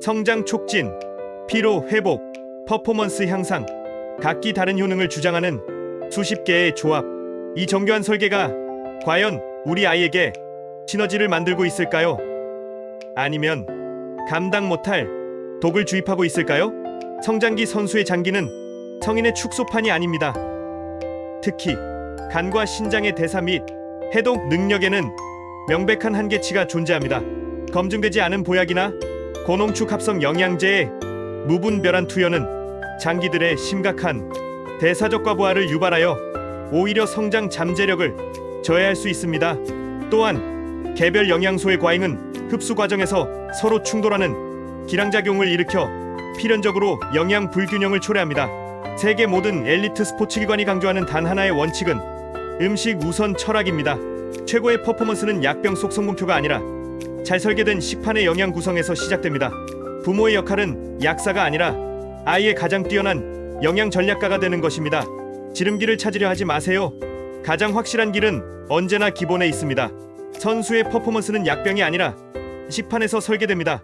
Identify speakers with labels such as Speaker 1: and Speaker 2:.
Speaker 1: 성장 촉진, 피로 회복, 퍼포먼스 향상, 각기 다른 효능을 주장하는 수십 개의 조합. 이 정교한 설계가 과연 우리 아이에게 시너지를 만들고 있을까요? 아니면 감당 못할 독을 주입하고 있을까요? 성장기 선수의 장기는 성인의 축소판이 아닙니다. 특히 간과 신장의 대사 및 해독 능력에는 명백한 한계치가 존재합니다. 검증되지 않은 보약이나 고농축 합성 영양제의 무분별한 투여는 장기들의 심각한 대사적 과부하를 유발하여 오히려 성장 잠재력을 저해할 수 있습니다. 또한 개별 영양소의 과잉은 흡수 과정에서 서로 충돌하는 기량작용을 일으켜 필연적으로 영양 불균형을 초래합니다. 세계 모든 엘리트 스포츠 기관이 강조하는 단 하나의 원칙은 음식 우선 철학입니다. 최고의 퍼포먼스는 약병 속 성분표가 아니라 잘 설계된 식판의 영양 구성에서 시작됩니다. 부모의 역할은 약사가 아니라 아이의 가장 뛰어난 영양 전략가가 되는 것입니다. 지름길을 찾으려 하지 마세요. 가장 확실한 길은 언제나 기본에 있습니다. 선수의 퍼포먼스는 약병이 아니라 식판에서 설계됩니다.